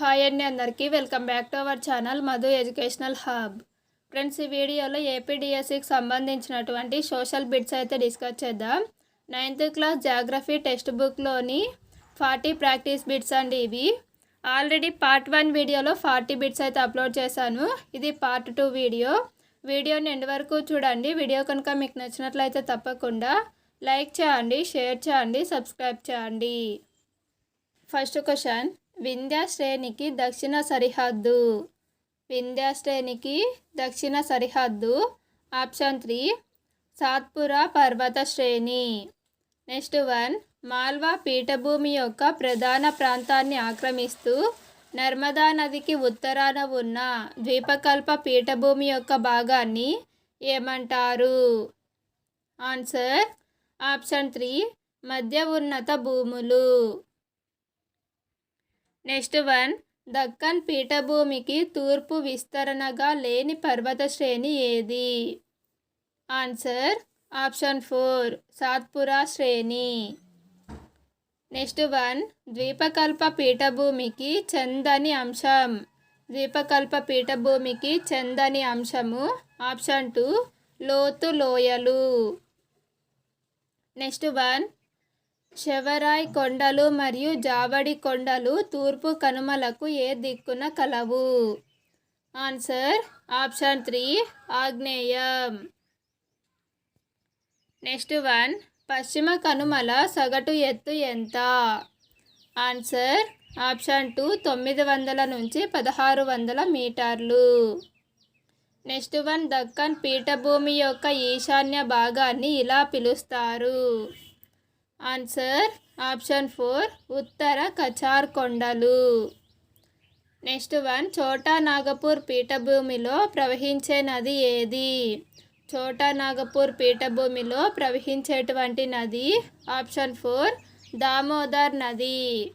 Hi అండి అందరికీ. Welcome back to our channel Madhu educational hub. Friends ఈ వీడియోలో ఏపీడిఎస్సికి సంబంధించినటువంటి సోషల్ బిట్స్ అయితే డిస్కస్ చేద్దాం. నైన్త్ క్లాస్ జాగ్రఫీ టెక్స్ట్ బుక్లోని ఫార్టీ ప్రాక్టీస్ బిట్స్ అండి ఇవి. ఆల్రెడీ పార్ట్ వన్ వీడియోలో ఫార్టీ బిట్స్ అయితే అప్లోడ్ చేశాను. ఇది పార్ట్ టూ వీడియో. వీడియోని ఎండ్ వరకు చూడండి. వీడియో కనుక మీకు నచ్చినట్లయితే తప్పకుండా లైక్ చేయండి షేర్ చేయండి సబ్స్క్రైబ్ చేయండి. First question. వింధ్యా శ్రేణికి దక్షిణ సరిహద్దు. వింధ్యాశ్రేణికి దక్షిణ సరిహద్దు. ఆప్షన్ త్రీ సాత్పురా పర్వత శ్రేణి. నెక్స్ట్ వన్ మాల్వా పీఠభూమి యొక్క ప్రధాన ప్రాంతాన్ని ఆక్రమిస్తూ నర్మదా నదికి ఉత్తరాన ఉన్న ద్వీపకల్ప పీఠభూమి యొక్క భాగాన్ని ఏమంటారు? ఆన్సర్ ఆప్షన్ త్రీ మధ్య ఉన్నత భూములు. Next one. దక్కన్ పీఠభూమికి తూర్పు విస్తరణగా లేని పర్వత శ్రేణి ఏది? ఆన్సర్ ఆప్షన్ ఫోర్ సాత్పురా శ్రేణి. Next one. ద్వీపకల్ప పీఠభూమికి చందని అంశం. ద్వీపకల్ప పీఠభూమికి చందని అంశము ఆప్షన్ టూ లోతు లోయలు. Next one. శవరాయ్ కొండలు మరియు జావడి కొండలు తూర్పు కనుమలకు ఏ దిక్కున కలవు? ఆన్సర్ ఆప్షన్ త్రీ ఆగ్నేయం. నెక్స్ట్ వన్ పశ్చిమ కనుమల సగటు ఎత్తు ఎంత? ఆన్సర్ ఆప్షన్ టూ తొమ్మిది వందల నుంచి పదహారు వందల మీటర్లు. నెక్స్ట్ వన్ దక్కన్ పీఠభూమి యొక్క ఈశాన్య భాగాన్ని ఇలా పిలుస్తారు. ఆన్సర్ ఆప్షన్ ఫోర్ ఉత్తర కచార్ కొండలు నెక్స్ట్ వన్ చోటా నాగపూర్ పీఠభూమిలో ప్రవహించే నది ఏది? చోటా నాగపూర్ పీఠభూమిలో ప్రవహించేటువంటి నది ఆప్షన్ ఫోర్ దామోదర్ నది.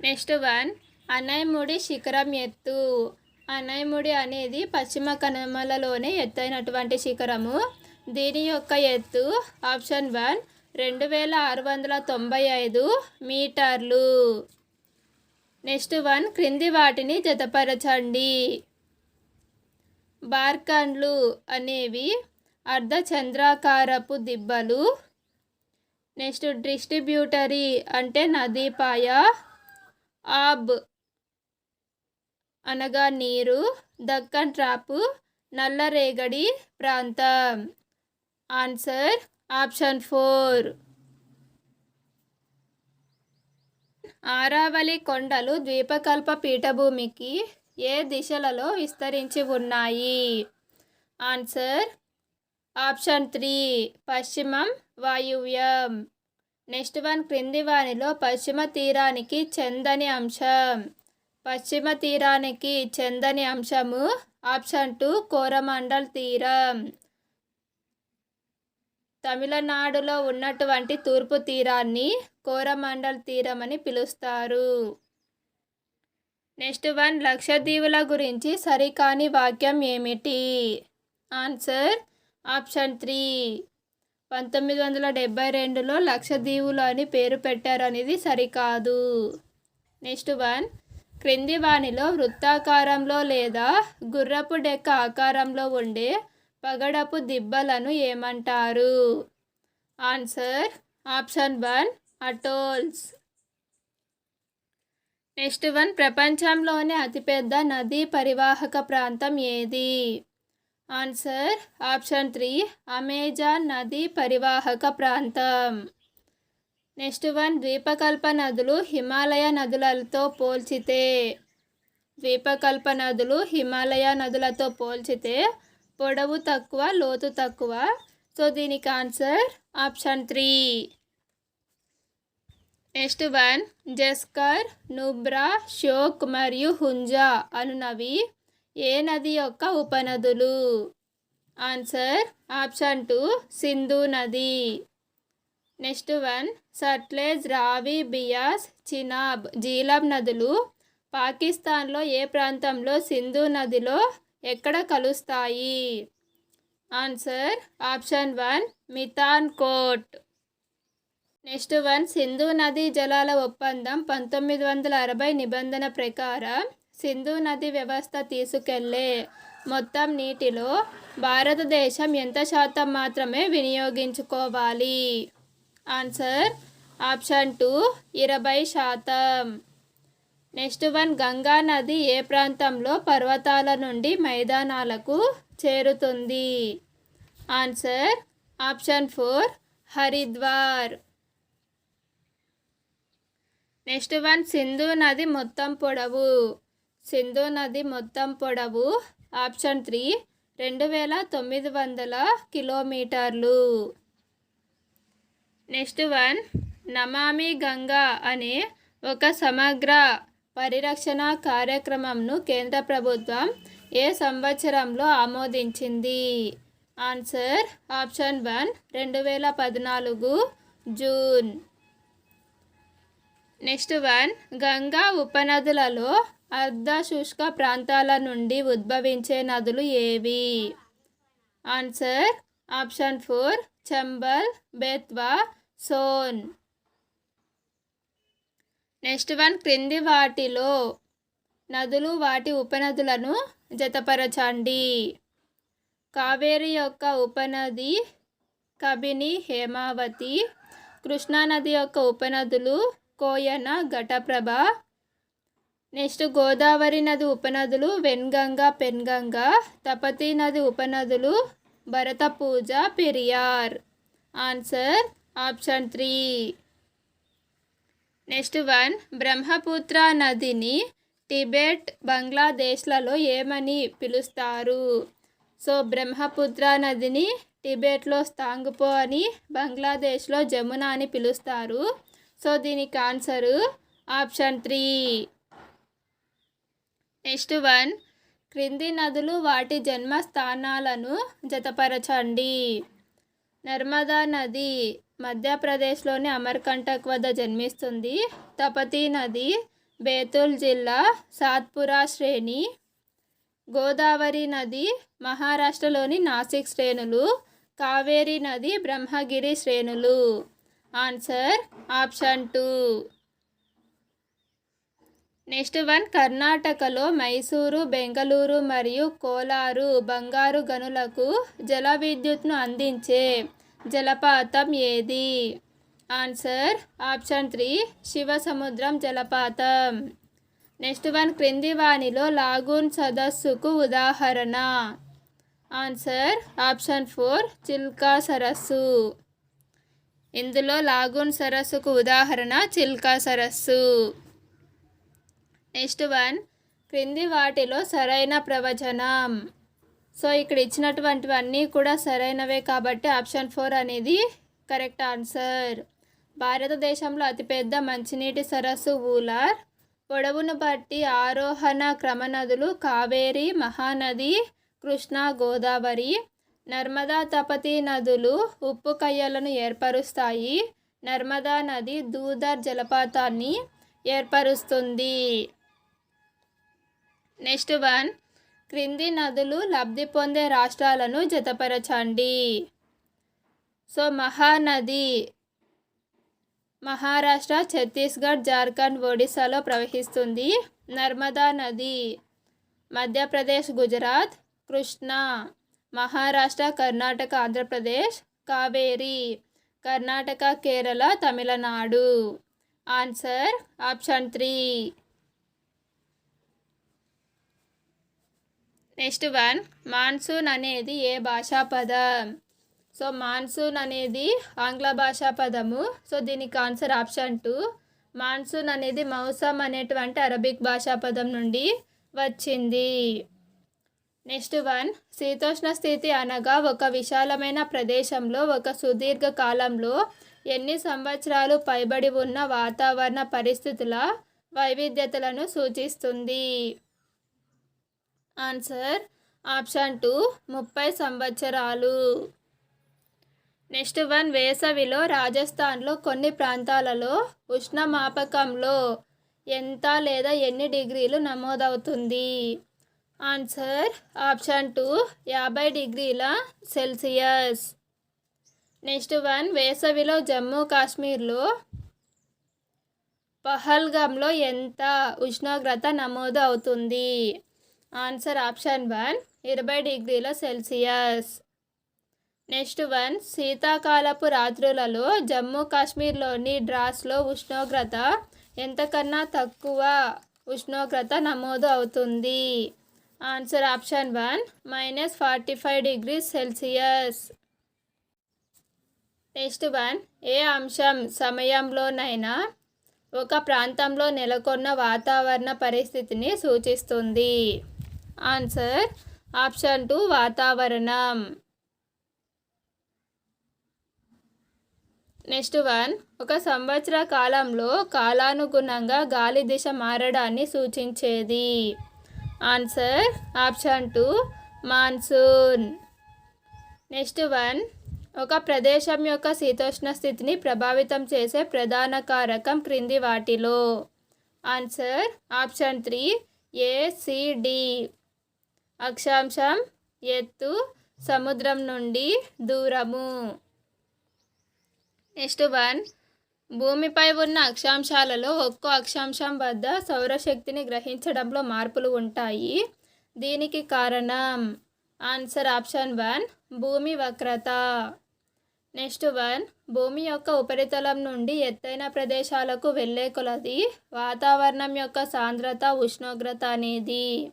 నెక్స్ట్ వన్ అనైముడి శిఖరం ఎత్తు. అనైముడి అనేది పశ్చిమ కనుమలలోనే ఎత్తైనటువంటి శిఖరము. దీని యొక్క ఎత్తు ఆప్షన్ వన్ రెండు వేల ఆరు వందల తొంభై ఐదు మీటర్లు. నెక్స్ట్ వన్ క్రింది వాటిని జతపరచండి. బార్కండ్లు అనేవి అర్ధచంద్రాకారపు దిబ్బలు. నెక్స్ట్ డిస్ట్రిబ్యూటరీ అంటే నదీపాయ ఆబ్ అనగా నీరు దక్కన్ ట్రాపు నల్లరేగడి ప్రాంతం. ఆన్సర్ ఆప్షన్ ఫోర్ ఆరావళి కొండలు ద్వీపకల్ప పీఠభూమికి ఏ దిశలలో విస్తరించి ఉన్నాయి? ఆన్సర్ ఆప్షన్ త్రీ పశ్చిమం వాయువ్యం. నెక్స్ట్ వన్ క్రింది వానిలో పశ్చిమ తీరానికి చెందని అంశం. పశ్చిమ తీరానికి చెందని అంశము. ఆప్షన్ టూ కోరమండల్ తీరం. తమిళనాడులో ఉన్నటువంటి తూర్పు తీరాన్ని కోరమండల్ తీరం అని పిలుస్తారు. నెక్స్ట్ వన్ లక్షద్వీపుల గురించి సరికాని వాక్యం ఏమిటి? Answer option three. పంతొమ్మిది వందల డెబ్బై రెండులో లక్షద్వీపులు అని పేరు పెట్టారనేది సరికాదు. నెక్స్ట్ వన్ క్రింది వాణిలో వృత్తాకారంలో లేదా గుర్రపు డెక్క ఆకారంలో ఉండే పగడపు దిబ్బలను ఏమంటారు? Answer option one atolls. Next one ప్రపంచంలోనే అతిపెద్ద నదీ పరివాహక ప్రాంతం ఏది? ఆన్సర్ ఆప్షన్ త్రీ అమెజాన్ నదీ పరివాహక ప్రాంతం. నెక్స్ట్ వన్ ద్వీపకల్ప నదులు హిమాలయ నదులతో పోల్చితే ద్వీపకల్ప నదులు హిమాలయ నదులతో పోల్చితే పొడవు తక్కువ లోతు తక్కువ. సో దీనికి answer option three. Next one Zaskar Nubra Shyok మరియు హుంజా అనునవి ఏ నది యొక్క ఉపనదులు? ఆన్సర్ ఆప్షన్ టూ సింధు నది. నెక్స్ట్ వన్ సట్లేజ్ రావి బియాస్ చినాబ్ జీలం నదులు పాకిస్తాన్లో ఏ ప్రాంతంలో సింధు నదిలో ఎక్కడ కలుస్తాయి? Answer option one Mithankot. Next one Sindhu నదీ జలాల ఒప్పందం పంతొమ్మిది వందల అరవై నిబంధన ప్రకారం సింధు నది వ్యవస్థ తీసుకెళ్ళే మొత్తం నీటిలో భారతదేశం ఎంత శాతం మాత్రమే వినియోగించుకోవాలి? ఆన్సర్ ఆప్షన్ టూ ఇరవై శాతం. నెక్స్ట్ వన్ గంగా నది ఏ ప్రాంతంలో పర్వతాల నుండి మైదానాలకు చేరుతుంది? Answer option four Haridwar. Next one Sindhu నది మొత్తం పొడవు. సింధు నది మొత్తం పొడవు ఆప్షన్ త్రీ రెండు వేల తొమ్మిది వందల కిలోమీటర్లు. నెక్స్ట్ వన్ నమామి గంగా అనే ఒక సమగ్ర పరిరక్షణ కార్యక్రమంను కేంద్ర ప్రభుత్వం ఏ సంవత్సరంలో ఆమోదించింది? ఆన్సర్ ఆప్షన్ వన్ రెండు వేల పద్నాలుగు జూన్. నెక్స్ట్ వన్ గంగా ఉపనదులలో అర్ధ శుష్క ప్రాంతాల నుండి ఉద్భవించే నదులు ఏవి? Answer option four Chambal Betwa Son. Next one క్రింది వాటిలో నదులు వాటి ఉపనదులను జతపరచండి. కావేరి యొక్క ఉపనది కబిని హేమావతి కృష్ణానది యొక్క ఉపనదులు కోయన ఘటప్రభ. నెక్స్ట్ గోదావరి నది ఉపనదులు వెన్గంగ పెన్గంగ. తపతి నది ఉపనదులు Bharathapuzha Periyar. Answer option three. Next one Brahmaputra నదిని టిబెట్ బంగ్లాదేశ్లలో ఏమని పిలుస్తారు? సో బ్రహ్మపుత్ర నదిని టిబెట్లో స్థాంగుపో అని బంగ్లాదేశ్లో జమున అని పిలుస్తారు. సో దీనికి answer option three. Next one క్రింది నదులు వాటి జన్మ స్థానాలను జతపరచండి. నర్మదా నది మధ్యప్రదేశ్లోని అమర్కంటక్ వద్ద జన్మిస్తుంది. తపతీ నది బేతుల్ జిల్లా సాత్పురా శ్రేణి. గోదావరి నది మహారాష్ట్రలోని నాసిక్ శ్రేణులు. కావేరీ నది బ్రహ్మగిరి శ్రేణులు. Answer option two. Next one కర్ణాటకలో మైసూరు బెంగళూరు మరియు కోలారు బంగారు గనులకు జల విద్యుత్ను అందించే జలపాతం ఏది? ఆన్సర్ ఆప్షన్ త్రీ శివ సముద్రం జలపాతం. నెక్స్ట్ వన్ క్రింది వాణిలో లాగూన్ సదస్సుకు ఉదాహరణ. ఆన్సర్ ఆప్షన్ ఫోర్ చిల్కా సరస్సు. ఇందులో లాగూన్ సరస్సుకు ఉదాహరణ చిల్కా సరస్సు. నెక్స్ట్ వన్ క్రింది వాటిలో సరైన ప్రవచనం. సో ఇక్కడ ఇచ్చినటువంటివన్నీ కూడా సరైనవే కాబట్టి ఆప్షన్ ఫోర్ అనేది కరెక్ట్ ఆన్సర్. భారతదేశంలో అతిపెద్ద మంచినీటి సరస్సు ఊలార్ పొడవును బట్టి ఆరోహణ క్రమ నదులు కావేరి మహానది కృష్ణా గోదావరి నర్మదా తపతి నదులు ఉప్పు కయ్యలను ఏర్పరుస్తాయి. నర్మదా నది దూదర్ జలపాతాన్ని ఏర్పరుస్తుంది. నెక్స్ట్ వన్ క్రింది నదులు లబ్ధి పొందే రాష్ట్రాలను జతపరచండి. సో మహానది మహారాష్ట్ర ఛత్తీస్గఢ్ జార్ఖండ్ ఒడిశాలో ప్రవహిస్తుంది. నర్మదా నది Madhya Pradesh Gujarat Krishna Maharashtra Karnataka Andhra Pradesh Kaveri Karnataka Kerala Tamil Nadu. Answer option three. Next one monsoon అనేది ఏ భాషా పదం? సో మాన్సూన్ అనేది ఆంగ్ల భాషా పదము. సో దీనికి ఆన్సర్ ఆప్షన్ టూ. మాన్సూన్ అనేది మౌసమ్ అనేటువంటి అరబిక్ భాషా పదం నుండి వచ్చింది. నెక్స్ట్ వన్ శీతోష్ణ స్థితి అనగా ఒక విశాలమైన ప్రదేశంలో ఒక సుదీర్ఘ కాలంలో ఎన్ని సంవత్సరాలు పైబడి ఉన్న వాతావరణ పరిస్థితుల వైవిధ్యతలను సూచిస్తుంది? ఆన్సర్ ఆప్షన్ టూ ముప్పై సంవత్సరాలు. నెక్స్ట్ వన్ వేసవిలో రాజస్థాన్లో కొన్ని ప్రాంతాలలో ఉష్ణమాపకంలో ఎంత లేదా ఎన్ని డిగ్రీలు నమోదవుతుంది? ఆన్సర్ ఆప్షన్ టూ యాభై డిగ్రీల సెల్సియస్. నెక్స్ట్ వన్ వేసవిలో జమ్మూ కాశ్మీర్లో పహల్గంలో ఎంత ఉష్ణోగ్రత నమోదు అవుతుంది ఆన్సర్ ఆప్షన్ వన్ ఇరవై డిగ్రీల సెల్సియస్. నెక్స్ట్ వన్ శీతాకాలపు రాత్రులలో జమ్మూ కాశ్మీర్లోని డ్రాస్లో ఉష్ణోగ్రత ఎంతకన్నా తక్కువ ఉష్ణోగ్రత నమోదు అవుతుంది? Answer option one minus forty five degree Celsius. Next one ఏ అంశం సమయంలోనైనా ఒక ప్రాంతంలో నెలకొన్న వాతావరణ పరిస్థితిని సూచిస్తుంది? ఆన్సర్ ఆప్షన్ టూ వాతావరణం. నెక్స్ట్ వన్ ఒక సంవత్సర కాలంలో కాలానుగుణంగా గాలి దిశ మారడాన్ని సూచించేది. Answer option two monsoon. Next one ఒక ప్రదేశం యొక్క శీతోష్ణ స్థితిని ప్రభావితం చేసే ప్రధాన కారకం క్రింది వాటిలో. ఆన్సర్ ఆప్షన్ త్రీ ఏసిడి అక్షాంశం ఎత్తు సముద్రం నుండి దూరము. Next one. భూమిపై ఉన్న అక్షాంశాలలో ఒక్కో అక్షాంశం వద్ద సౌరశక్తిని గ్రహించడంలో మార్పులు ఉంటాయి. దీనికి కారణం. Answer option one. భూమి వక్రత. Next one. భూమి యొక్క ఉపరితలం నుండి ఎత్తైన ప్రదేశాలకు వెళ్ళే కొలది వాతావరణం యొక్క సాంద్రత ఉష్ణోగ్రత అనేది.